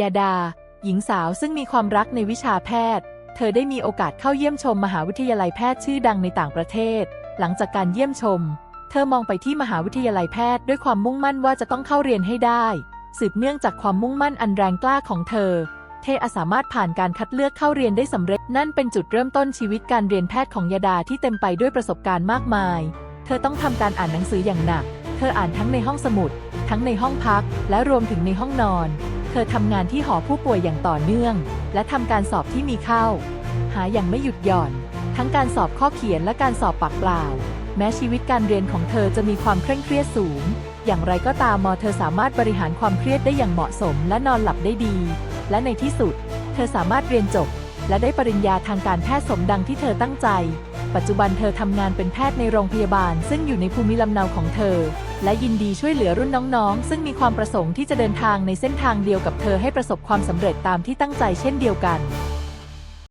ยาดา หญิงสาวซึ่งมีความรักในวิชาแพทย์ เธอได้มีโอกาสเข้าเยี่ยมชมมหาวิทยาลัยแพทย์ชื่อดังในต่างประเทศ หลังจากการเยี่ยมชม เธอมองไปที่มหาวิทยาลัยแพทย์ด้วยความมุ่งมั่นว่าจะต้องเข้าเรียนให้ได้ สืบเนื่องจากความมุ่งมั่นอันแรงกล้าของเธอ เทอสามารถผ่านการคัดเลือกเข้าเรียนได้สำเร็จ นั่นเป็นจุดเริ่มต้นชีวิตการเรียนแพทย์ของยาดาที่เต็มไปด้วยประสบการณ์มากมาย เธอต้องทำการอ่านหนังสืออย่างหนัก เธออ่านทั้งในห้องสมุด ทั้งในห้องพัก และรวมถึงในห้องนอน เธอทำงานที่หอผู้ป่วยอย่างต่อเนื่อง และทำการสอบที่มีเข้า หาอย่างไม่หยุดหย่อน ทั้งการสอบข้อเขียนและการสอบปากเปล่า แม้ชีวิตการเรียนของเธอจะมีความเคร่งเครียดสูง อย่างไรก็ตามมอเธอสามารถบริหารความเครียดได้อย่างเหมาะสม และนอนหลับได้ดี และในที่สุด เธอสามารถเรียนจบ และได้ปริญญาทางการแพทย์สมดังที่เธอตั้งใจ ปัจจุบันเธอทำงานเป็นแพทย์ในโรงพยาบาล ซึ่งอยู่ในภูมิลำเนาของเธอ และยินดีช่วยเหลือรุ่นน้องๆ ซึ่งมีความประสงค์ที่จะเดินทางในเส้นทางเดียวกับเธอให้ประสบความสำเร็จตามที่ตั้งใจเช่นเดียวกัน